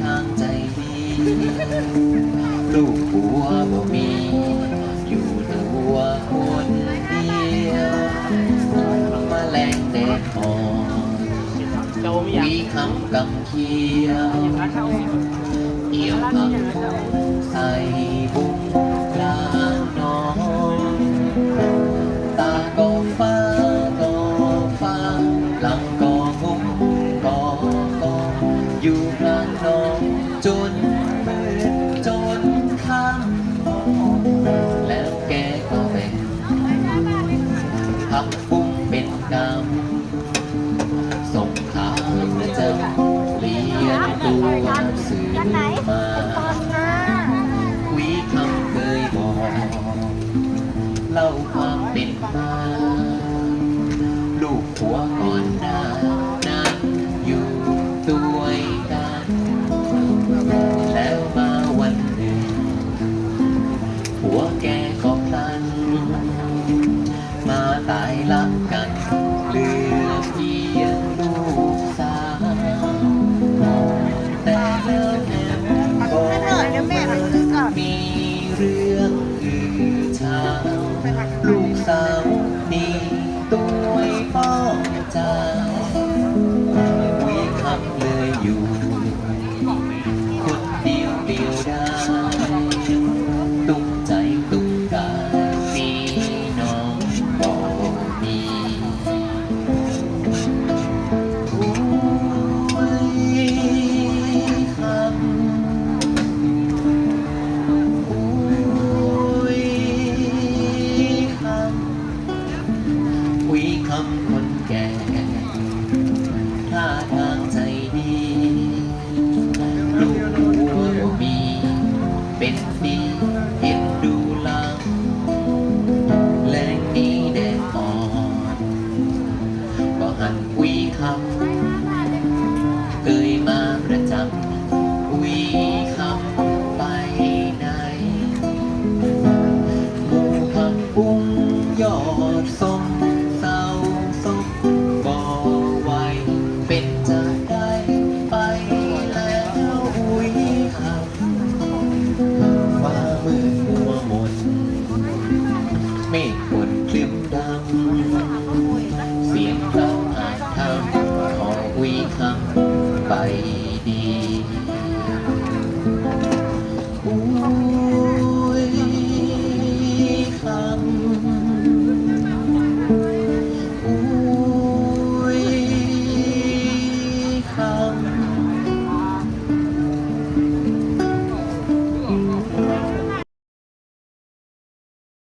ทางใจดีลูกหัวบ่มี อยู่ตัวคนเดียวมาแรงเด็ดออกมีคำกำเขียวเอี่ยวอังใส่บุ้งกลางน้องตาก็ฟ้าก็ฟ้าหลังำปุ่มเป็นน้ำส่งข่าวประจำเรียนตัวสื่อมาคุยคำเคยบอกเล่าความเป็นมาลูกหัวก่อนหน้ you